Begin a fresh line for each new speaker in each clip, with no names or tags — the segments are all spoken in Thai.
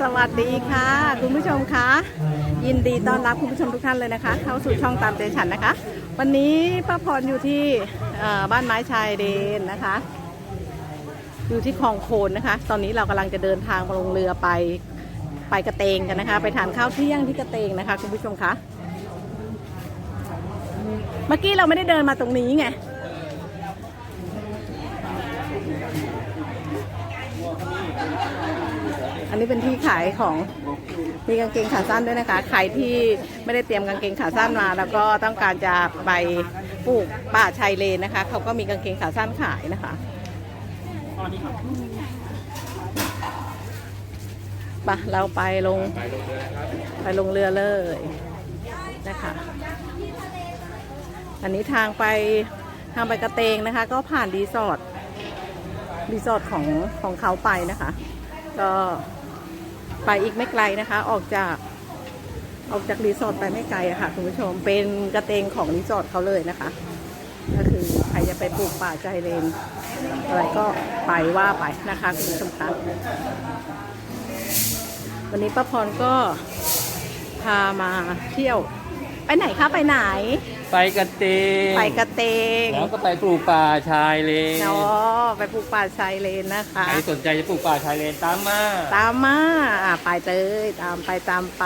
สวัสดีค่ะ คุณผู้ชมคะยินดีต้อนรับคุณผู้ชมทุกท่านเลยนะคะ เข้าสู่ช่องตามใจฉันนะคะ วันนี้ป้าพรอยู่ที่บ้านไม้ชายเดนนะคะ อยู่ที่คลองโคนนะคะ ตอนนี้เรากำลังจะเดินทางลงเรือไปไปกระเตงกันนะคะ ไปทานข้าวเที่ยงที่กระเตงนะคะ คุณผู้ชมคะเมื่อกี้เราไม่ได้เดินมาตรงนี้ไง อันนี้เป็นที่ขายของมีกางเกงขาสั้นด้วยนะคะ ใครที่ไม่ได้เตรียมกางเกงขาสั้นมา แล้วก็ต้องการจะไปปลูกป่าชายเลนนะคะ เขาก็มีกางเกงขาสั้นขายนะคะไปะเราไปลงไปลงเรือเลยนะคะ อันนี้ทางไปทางไปกระเตงนะคะ ก็ผ่านรีสอร์ท รีสอร์ทของของเขาไปนะคะ ก็ไปอีกไม่ไกลนะคะ ออกจากออกจากรีสอร์ทไปไม่ไกลอะค่ะคุณผู้ชมเป็นกระเตงของรีสอร์ทเขาเลยนะคะ ก็คือใครจะไปปลูกป่าใจเลนอะไรก็ไปว่าไปนะคะคุณผู้ชมคะวันนี้ป้าพรก็พามาเที่ยว ไปไหนคะ ไปไหน
ไปกระเตง
ไปกระเตง
แล้วก็ไปปลูกป่าชายเลน
เนาะไปปลูกป่าชายเลนนะคะ
ใครสนใจจะปลูกป่าชายเลนตามมา
ตามมาอะไปเตยตามไปตามไป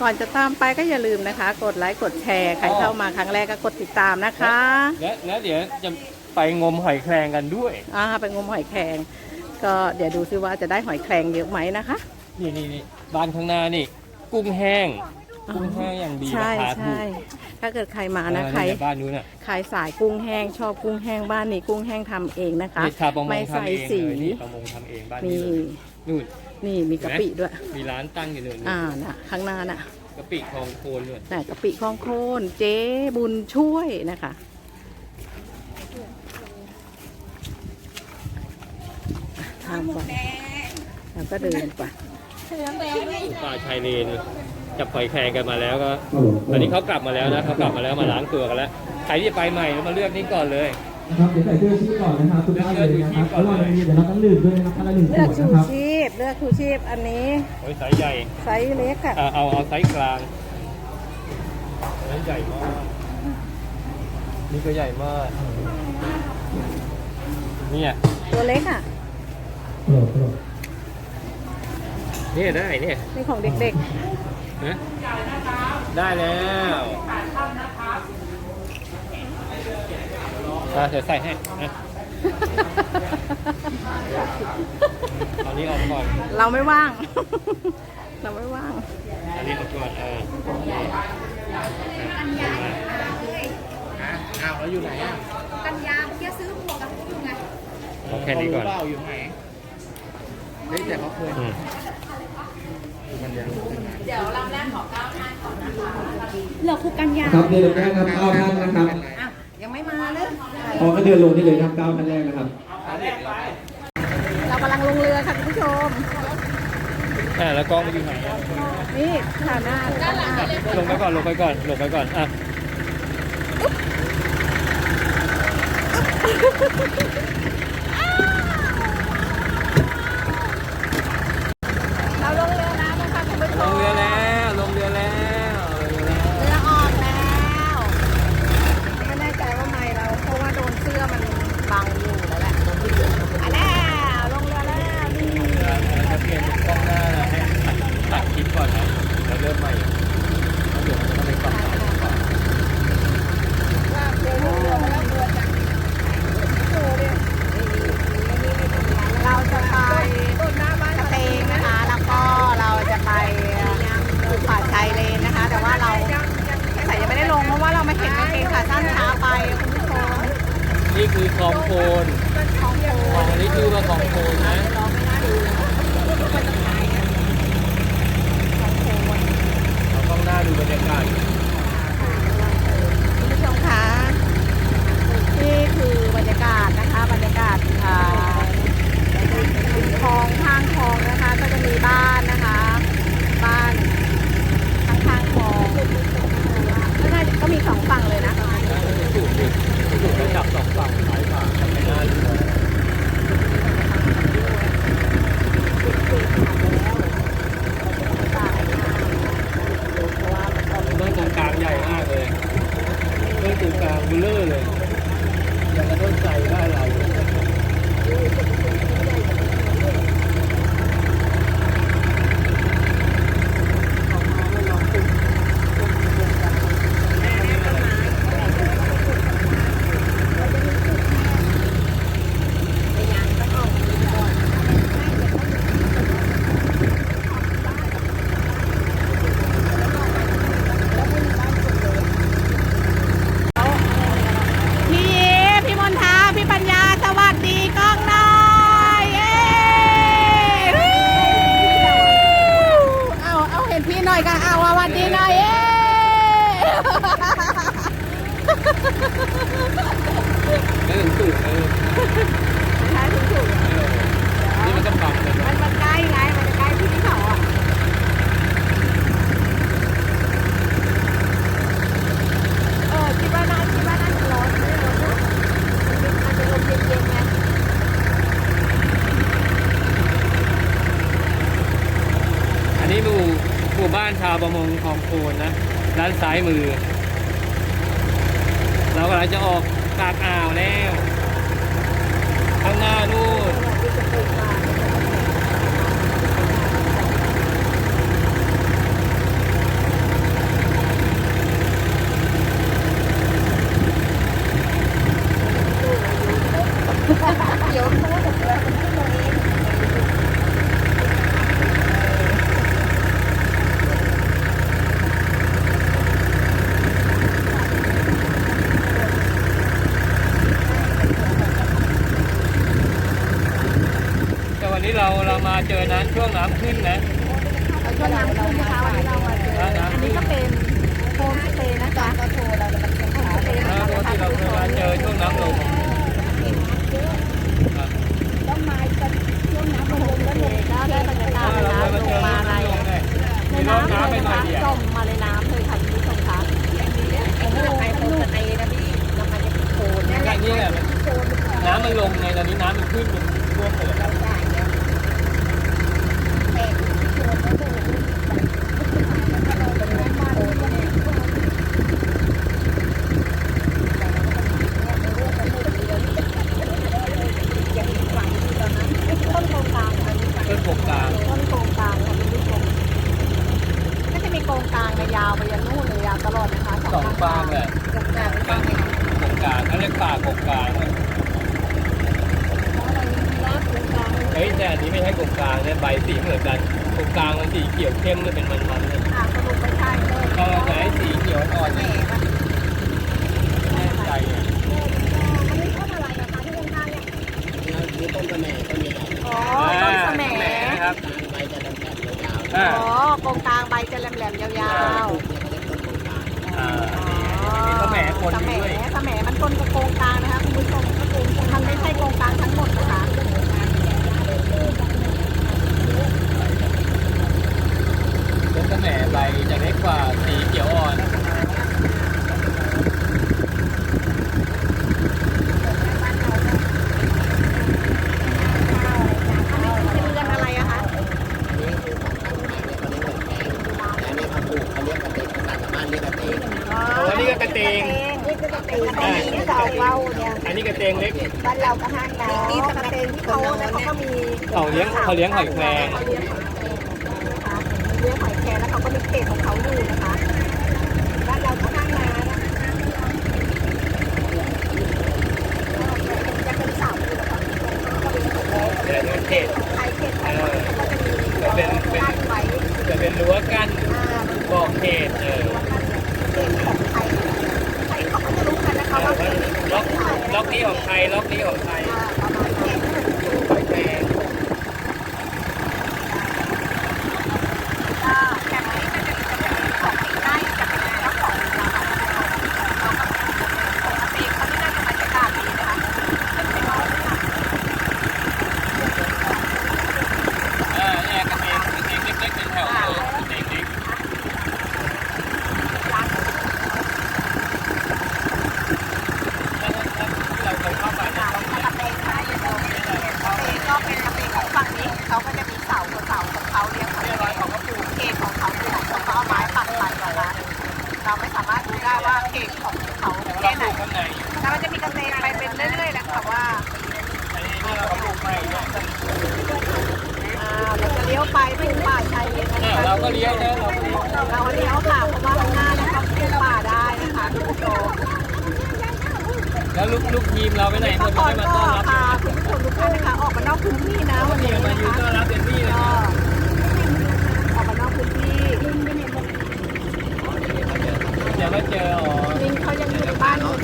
ก่อนจะตามไปก็อย่าลืมนะคะ กดไลค์กดแชร์ใครเข้ามาครั้งแรกก็กดติดตามนะคะ
และแล้วเดี๋ยวจะไปงมหอยแครงกันด้วย
อ่าไปงมหอยแครงก็เดี๋ยวดูซิว่าจะได้หอยแครงเยอะไหมนะคะ
นี่นี่นี่บ้านข้างหน้านี่ กุ้งแห้ง กุ้งแห้งอย่างดี
ใช่
ราคาถู
ใช่
ก
ถ้าเกิดใครมานะ
เออ
ใคร
เนี่ยบ้านนู้นน่ะ
ใครสายกุ้งแห้งชอบกุ้งแห้งบ้านนี้กุ้งแห้งทำเองนะคะ
นี่ชาวประม
ไม่
ง
ใส่
ทำเอง
สี
เลยนี่ประมงทำเองบ้านนี้
นี่
เลยนู่น
นี่มีกะปิด้วย
มีร้านตั้งอยู่นู่น
อ่าน่ะข้างหน้าน่ะ
กะปิคลองโคนนู่น
น่ะกะปิคลองโคนเจ๊บุญช่วยนะคะ ทำก่อนแล้วก็เดินไป
ปลูกป่าชายเลน จับหอยแครงกันมาแล้วก็ตอนนี้เขากลับมาแล้วนะเขากลับมาแล้วมาล้างตัวกันแล้วใครที่จะไปใหม่มาเลือกนี่ก่อนเลย
นะครับเดี๋ยวใส่เสื้อชีพก่อนนะครับทุกท่านเลยนะครับระหว่างนี้เดี๋ยวเราต้องดื่มด้วยนะครับท่านละหนึ่งข
เลือก
วด
ชู
นะครับ
ชีพเลือกชูชีพอันนี้
โอ้ยไซส์ใหญ่
ไซส์เล็กอะ
เอาเอาเอาไซส์กลางไซส์ใหญ่มากนี่ก็ใหญ่มากเนี่ย
ตัวเล็กอะ
โปรดโปรด
เนี่ยได้เนี่ย
นี่ของเด็ก
นะได้แล้วอะเดี๋ยวใส่ให้นะเอานี้ออกก่อน
ๆเราไม่ว่าง เราไม่ว่าง
อันนี้ออกก่อนเอออ้าวแล้วอยู่ไหนอะ
กันยาเมื่อกี้ซื้อหมวกกับอยู่ไง
เอาแค่นี้ก่อน
เปล่าอยู่ไหนเฮ้ยแต่เขาเคย
อืม
มันยัง
เหลือคุกกันยา
ครับเดินลงได้ครับเก้าท่านนะครับ
อ้าวยังไม่มาเลย
พอก็เดินลงได้เลยครับเก้าท่านแรกนะครับ
เรากำลังลงเรือค่ะคุณผู้ชม
อ่าแล้วกล้องมันอยู่ไหนอะ
นี่ค่ะหน้าด้านหลัง
ลงไปก่อนลงไปก่อนลงไปก่อนอะ
เราลงเรือแล้วนะคะคุณผู้ช
ลง
ม
เรือแล้ว ลงเรือแล้วลงเรือแล้ว
เรือออกแล้ว ไม่แน่ใจว่าไม่เรา เพราะว่าโดนเสื้อมันบังอยู่แล้วแหละอะแล้วลงเรือแล้วนี่
จะเปลี่ยนเป็นกล้องหน้านะให้ตัดตัดคลิปก่อนนะแล้วเริ่มใหม่แล้วเดี๋ยวมันจะไปฝั่งไหนก่อน
เราจะไปกระเตงนะคะ แล้วก็เราจะไปปลูกป่าชายเลนนะคะ แต่ว่าเราใส่ยังไม่ได้ลงเพราะว่าเราไม่เห็นกางเกงขาสั้นช้าไปคุณผู้ชม
นี่คื อคลองโคนคลองอันนี้ชื่อว่าคลองโคนนะเอากล้องหน้าดูบรรยากาศ
คุณผู้ชมคะนี่คือบรรยากาศนะคะ บรรยากาศอ่าริมคลองข้างคลองนะคะ ก็จะมีบ้านนะคะ บ้านข้างข้างๆคลองก็น่าจะก็มีสองฝั่งเลยนะ
สูงดิสูงระดับสองฝั่งซ้ายขวาทำไม่น่าดู มงคลองโคนนะด้านซ้ายมือ เรากำลังจะออกปากอ่าวแล้ว ข้างหน้านู่น แต่วันนี้เราเรามาเจอนั้นช่วงน้ำ ขึ้นนะ
ช่วงน้ำขึ้นนะคะวันนี้เรามาเจออันนี้ก็เป็นโฮมสเตย์นะคะก็โทรเราจะมาเที่ยวโฮมสเตย์
นะ
นะคะ
ปกติเราเคยมาเจอช่วงน้ำลงครับ
ต้องมากันช่วงน้ำลงแล้วลงก็ได้บรรยากาศ
เรา
นะ
เคยมาเจ
ล
อง
มา
น้ำ
อะไร
ลงเลยมีรถน้ำไป
ในน้ำเลย
หน่อย
นะคะ
เดียว
จมมาในน้ำเลยค่ะคุณผู้ชมคะโอ้โหไปโฮมสเตย์นะพี่เรามาจะโคนนั่นแห
แค่
ละ
นี้แหละน้ำมันลงไงตอนนี้น้ำมันขึ้นมันท่วมเลย
เราจ่ายเนี่ยแขกโคนแล้วโคนแล้วก็ลงตรงนั้นมาโคนเนี่ยยังมีหวังอยู่ตอนนั้นต้นโครงการค่ะ
ต้นปกกลาง
ต้นโครงกลางค่ะคุณผู้ชมก็จะมีโครงกลางในยาวไปยันนู่นเลยยาวตลอดนะคะ
สองฟางแหละ
โครงกลางเป็นฟางใน
ปกกลางเขาเรียกป่าปกกลาง
รอบโครงกลาง
เฮ้ยแต่อันนี้ไม่ใช่ปกกลางเนี่ยใบสีเหมือนกันปกกลางมันสีเขียวเข้มเลยเป็นมันๆเลย
อะสรุปไม่ใช่เลย
เราใช้สีเขียวอ่อน
แหม
เนี่ย
มัน
แน่ใจเนี่ย
มันไม่ต้นอะไรนะคะที่โครงกลางเนี่ย
มีต้นกระแหน่ต้นใหญ่
อ๋อต้นสะแหม
ครับ
ใบจะดำๆยาว
อ่า
อ๋อโครงกลางใบจะแหลมๆยาว
อ่า
ๆ
มีสะแหมคน
สะ
อ
แหม
ยู่ด้วย
สะแหมมันคนกับโครงกลางนะคะคุณผู้ชมก็คือมันไม่ใช่โครงกลางทั้งหมดนะคะ
ต้นกระแหน่ใบจะเล็กกว่าสีเขียวอ่อน
อันนี้คือเรือนอะไรอะคะ
นี่คือของทางไทยเนี่ยเขาเรียกว่าแขงแต่เนี่ยเขาปลูกเขาเรียกกระเตงภาษาชาวบ้านเรียกกระเตง
โอ้นี่ก็กระเตง
นี่คือกระเตงกระเตงที่เราเว้าเนี่ย
อันนี้กระเตงเล็ก
บ้านเราก็ห้างน้ำนี่กระเตงที่เขาเนี่ยเขาก็มี
เขาเลี้ยงเขาเลี้ยงหอยแครง
เขาเลี้ยงหอยแครงนะคะเลี้ยงหอยแครงแล้วเขาก็มีเขตของเขาอยู่นะคะบ้านเราก็ห้างน้ำนะคะจะเป็นสาอยู่นะคะก็เป็นของเรา
เดี๋ยวเป็นเต
ไทยเขตของเราก็จะมีกั้นไว้
จะเป็นรั้วกั้น
อ่า
บอกเขตเออ
เขตของไทยไทยเขาก็จะรู้กันนะคะว่าเขตนี้
ล็อกล็อกนี้ของใครล็อกนี้ของใคร
อ่าประมาณนี้
หอยแครง
ก็แบบนี้ก็จะมีจะเป็นของติดได้จะเป็นเจ้าของร้านเราก็ปกติเขาไม่ได้เป็นบรรยากาศดีนะคะเป็นร้านค่ะ
เออแยกกระเตงกระเตงเล็กๆเป็นแถวเออกระเตงเล็ก
ร้าน
เราเคยเข้าไปนะ
ร้านกระเตงค่ะกระเตงก็เป็นกระเตงของฝั่งนี้เขาก็จะมีเสาเสาของเขาเรียกเขาเรียกเขาก็ปลูกเขตของเขาอยู่เขาก็เอาไม้ปักปักนะคะเราไม่สามารถรู้ได้ว่าเขตของเขา
เรา
แค่ไห
ป
น
ลูกข้างใน
แล้วมันจะมีกระเตงไปเป็นเรื่อยๆนะคะว่า
อันนี้ที่เราปลูกใหม่เนี่ย
อ่าเราจะเลี้ยวไปถึงป่าชายเลนนะ
อ่า
คะ
เราก็เลี้ยวนะเราก็เลี้ยว
เราเลี้ยวค่ะเพราะว่าข้างหน้าเนี่ยเขาถึงป่าได้นะคะคุณผู้ชม
แล้วลูกลูกทีมเราไปไหนหม
เมื่
ด
อก่อน
ไม่มา
ก็
ต้อนรับ
พาคุณผู้ชมทุกท่านนะคะ ออกมานอกพื้นที่นะวันนี้
เนี่ยมา
นะ
ยืน
คะ
ต้อนรับเต็มที่เลย
ก็
นะ
ออกมานอกพื้นที่
เดี๋ยวมาเจออ๋อ
ลิงเขายังอยู่ในบ้านอยู่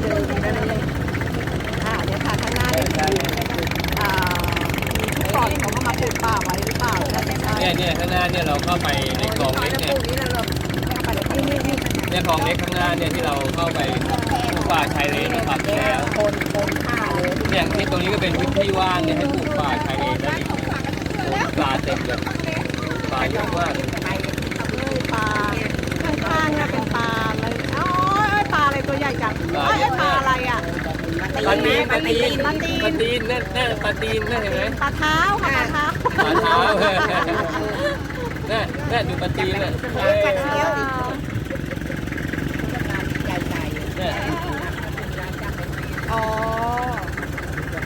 เดินอยู่นั่นเลยอ่าเดี๋ยวค่ะข้างหน้านี่คืออ่ามีที่ก่อนเขาก็มา ปลูกป่าไว้หรือเปล่าน่าจะใช่
เนี่ยเนี่ยข้างหน้าเนี่ยเราเข้าไปในคลองเล็กเนี่ย
เนี่
ยคลองเล็กข้างหน้าเนี่ยที่เราเข้าไปป่าชายเลนนะครับแล้ว
คนคนฆ่าเลย
เนี่ยที่ตรงนี้ก็เป็นพื้นที่ว่างเนี่ยให้ปลูกป่าชายเลนได้ปลาเต็มเลยปลาเยอะมาก
ปลาข้างๆเนี่ยเป็นปลาอะไรอ๋อปลาอะไรตัวใหญ่จังปลาอะไรอะ
ปลาตีนปลาตีน
ปลาตีน
ปลาตีนนั่นนั่นปลาตีนนั่นเห็นไหม
ปลาเท้าค่ะปลาเท้า
ปลาเท้าน่ะน่ะดูปลาจีนน่ะ
กันเที่ยว
น่ะ
อ๋อ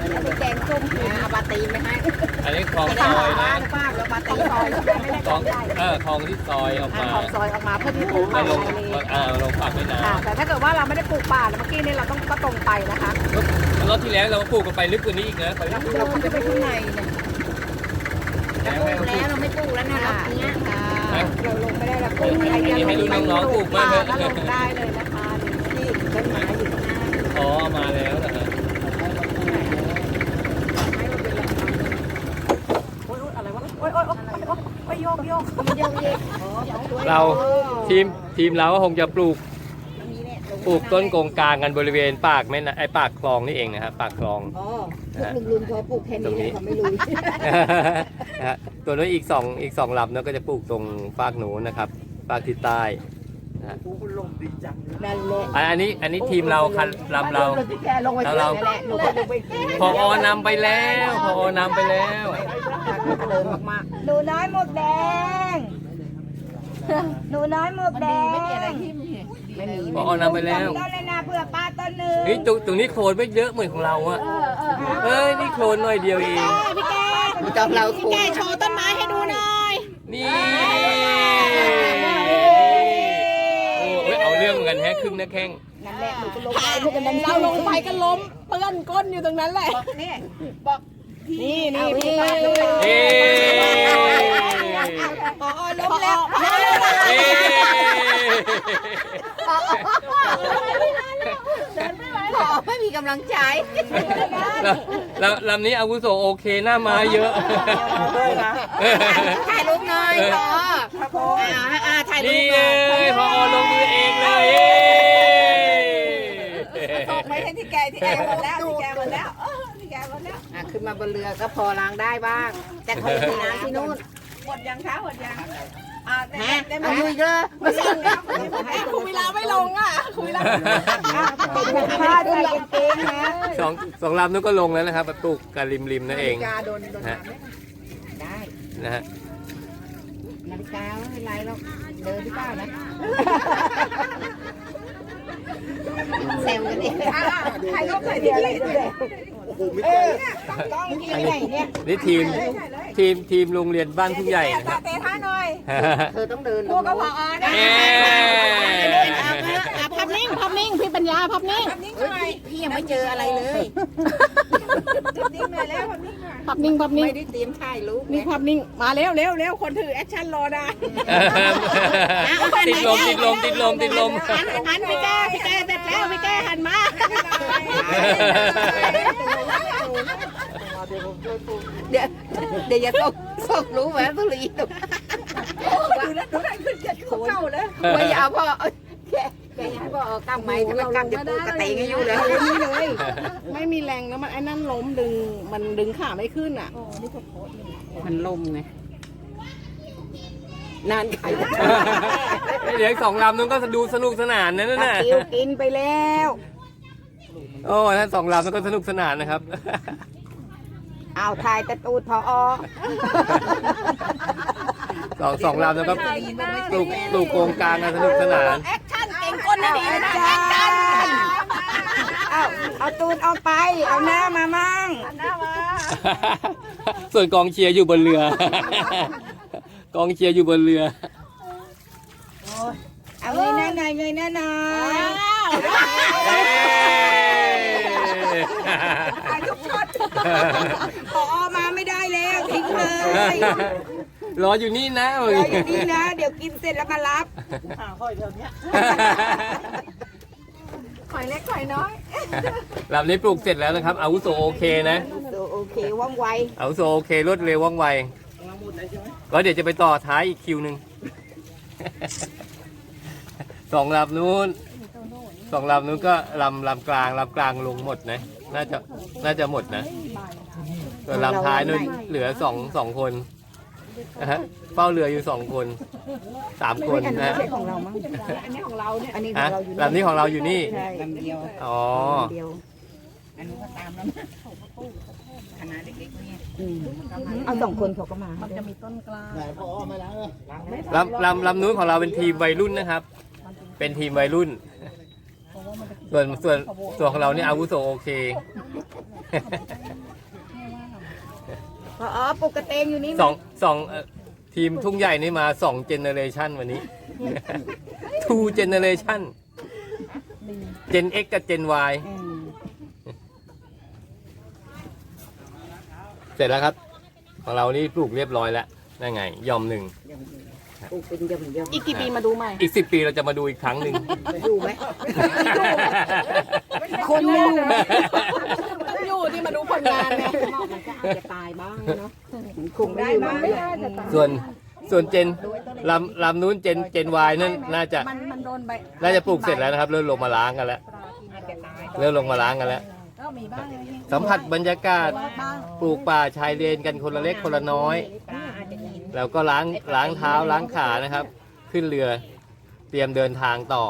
อันนี้แกงส้มคืออาบาตีไม่ให้
อันนี้คลองซอยนะ
ป้าแล้วบาตีซอยไม่ได้
คลองเออคลองที่ซอยออกมา
ทองซอยออกมาเพื่อที่ปลูก
มา
ป่า
ลง
ชายเลน
อ่าลงปากแม่น้
ค่ะแต่ถ้าเกิดว่าเราไม่ได้ปลูกป่าแล้วเมื่อกี้นี่เราต้องก็ตรงไปนะคะำ
รอบที่แล้วเราก็ปลูกกันไปลึกกว่านี้อีกนะไปลึก
เราก็จะไปข้างในเนี่ยเราปลูกแล้วเราไม่ปลูกแล้วนะรอบเนี้ยค่ะเราลงไม่ได้เราปลูกอะไรยังไม่ป่าก็ลงได้เลยนะคะนี่ต้นไม้อยู่ข้างหน้า
อ๋อมาแล้วนะฮะ
โอ๊ยโอ๊ยอะไรวะโอ๊ยโอ๊ยโอ๊ยโอ๊ยโอ๊ยโยกโยก
มันโยก เยกอ๋อ
เราทีมทีมเราก็คงจะปลูกปลูกต้นโกงกลางกันบริเวณปากแม่นะไอปากคลองนี่เองนะครับปากคลอง
อ๋อพวกลุงๆเขาปลูกแค่นี้เลยเขาไม่รู้
นะฮะตัวนู้นอีกสองอีกสองลำเนอะก็จะปลูกตรงฝากหนูนนะครับฝากทิศใต้ นะฮะ
นั่นแหละ
อันอันนี้อันนี้ทีมเราคันลำเรา
ที่แกลงไปเพื่อนแหละหนูก็ลงไป
พออนำไปแล้วพออนำไปแล้ว
เดินมากๆหนูน้อยหมวกแดง หนูน้อยหมวกแดงไม่มีอะไรที่ไม่มี
พออนำไปแล้ว
ต้นเลยนะเผื่อป้าต้นหนึ่ง
นี่ตรงตรงนี้โคลนไม่เยอะเหมือนของเราอะเอ้ยนี่โคลนหน่อยเดียวเอง
พี่แกจอมเราพี่แกโชว์ต้นไม้ให้ดูหน่อย
นี่โอ้เอ้ยเอาเรื่องเหมือนกันแฮะครึ่งนะแข้ง
นั่นแหละหนูก็ลงไปพวกกันนั้นเราลงไปก็ล้มเปื้อนก้นอยู่ตรงนั้นแหละนี่บอกนี่นี่พี่ป้าลงไป
เอ้
พอล้มแล้ว
เอ้
พอไม่มีกำลังใจ
แล้วลำนี้อาวุโสโอเคหน้ามาเยอะ
ถ่ายรูปหน่อยพอ อ่าอ่าถ่ายรูป
นี่
หน่
เล
อย
ยพอลงมือเองเลยเย้
ไม่ใช่ที่แกที่แกหมดแล้วที่แกหมดแล้วที่แกหมดแล้วอะขึ้นมาบนเรือก็พอล้างได้บ้าง แต่เขาจะมีน้ำที่นู่น
หมดยังคะหมดยังอ่าได้
ฮะ
ได้ไหม
เอาอยู่อีกเลยไม่ใช่
คุณเวลาไม่ลงอะคุณเวลา
ผ้าใส่กางเกงนะ
สองสองลำนู้นก็ลงแล้วนะครับปลูกกันริมริมๆนั่นเอง
นาฬิกาโดนโดนน้ำได้
นะฮะ
นาฬิกาไม่เป็นไรหรอกเดินที่เก้านะ เซลกันเอง
ถ่ายรูปถ่ายที่นี่
เออต้องที่ไหนเนี่ย
นี่ทีมทีมทีมโรงเรียนบ้านทุ่งใหญ่นะค
ตา
รับ
เตะท่าหน่อย
เธอต้องเดิน
พวกก็พอนะ
เย้
ภาพนิ่งภาพ นิ่งพี่ปัญญาภาพนิ่ง
นิ่งหน่อย
พี่ยังไม่เจออะไรเลย
นิ่งหน่อยแล้วนิ่งหน่อย
ภาพนิ่งภาพนิ่ง
ไม่ได้เตรียมถ่ายรูป
นี่ภาพนิ่งมาเร็วเร็วเร็วคนถือแอคชั่นรอได้
ติดลมติดลมติดลมติดลม
หันหันพี่แก้พี่แก้เสร็จแล้วพี่แก้หันมา
เดี๋ยวเดี๋ยวจะส่งส่งรู้ไหมตุลีตุ
ดูนะดูได้ขึ้นเจ็ดเก้าเลย
ว่ายาวพ่อ แกแกอยากให้พ่อเอากำไม้ถ้าไม่กำจะปูกระเตงให้อยู่เลย
นี่เลยไม่มีแรงแล้วมันไอ้นั่นล้มดึงมันดึงขาไม่ขึ้นอะ
มันลมไงนานไก่
เดี๋ยวอีกสองลำนู้นก็ดูสนุกสนานนะนั่น
ตะ
น่ะ
คิวกินไปแล้ว
โอ้ท่านสองลำนู้นก็สนุกสนานนะครับ
เอาถ่ายแตะตูดพอ
สองสองลำแล้วก็ปลูกปลูกโกงกลางกันสนุกสนาน
แอคชั่นเก่งก้นดีนะแอคชั่นเอาเอาตูดออกไป เอาหน้ามามั่ง
ส่วนกองเชียร์อยู่บนเรือ กองเชียร์อยู่บนเรือ
เอาเงยหน้าหน่อยเงยหน้าหน่อย
ถ่ายทุกช็อต
พอมาไม่ได้แล้วทิ้งเลย
รออยู่นี่นะ
เราอยู่นี่นะ เดี๋ยวกินเสร็จแล้วมารับ
ข่อยเล็กข่อยน้อย
ลำนี้ปลูกเสร็จแล้วนะครับอาวุโสโอเคนะ
โอเคว่องไว
อาวุโสโอเครวดเร็วว่องไวแล้วเดี๋ยวจะไปต่อท้ายอีกคิวหนึ่งสองลำนู้นสองลำนู้นก็ลำลำกลางลำกลางลงหมดนะน่าจะน่าจะหมดนะส่วนลำท้ายนู้นเหลือสองสองคน นะฮะเฝ้าเรืออยู่สองคนสามคน
อันนี้
นะ
ไม่ใช่ของเรามั้งอันนี้ของเราเนี่ยอันนี้ขอ
ฮะ
งเราอยู่
ลำนี้ของเราอยู่นี่
ใช่ลำเดียว
อ๋อ
ลำเดียว
อันนี้ก็ตามแล้วนะคณะเด็กๆเนี่ย
เอาสองคนเขาก็มา
มันจะมีต้นกล้า
ไหนพอไม่ล้างเลย
ลำลำลำนู้นของเราเป็นทีมวัยรุ่นนะครับ เป็นทีมวัยรุ่น ส่วนส่วนส่วนของเราเนี่ยอาวุโสโอเค
พออ๋อปลูกกระเตงอยู่นี่
สองสองเอ่อทีมทุ่งใหญ่นี่มาสองเจเนเรชันวันนี้ two generation เจน X กับเจน Y เสร็จแล้วครับ ของเรานี่ปลูกเรียบร้อยแล้วนั่นไง ยอมหนึ่ง
ปลูกเป็นยำย
อีกกี่ปีมาดูใหม่
อีกสิบปีเราจะมาดูอีกครั้งหนึ่งำ
อยู่ไหม
คนไม่อยู่ต้องอยู่ ที่มาดูผลงานไง
มันก็อาจจะตายบ้างเนาะคงได้บ้างไม่ได้แต่ตาย
ส่วนส่วนเจนลำลำนู้นเจนเจน Y นั่นน่าจะ
มันมันโดนใบ
น่าจะปลูกเสร็จแล้วนะครับ เริ่มลงมาล้างกันแล้วเริ่มลงมาล้างกันแล้ว
ก็มีบ้างเลย
สัมผัสบรรยากาศ
บ้าง
ปลูกป่าชายเลนกันคนละเล็กคนละน้อย แล้วก็ล้างล้างเท้าล้างขานะครับ ขึ้นเรือเตรียมเดินทางต่อ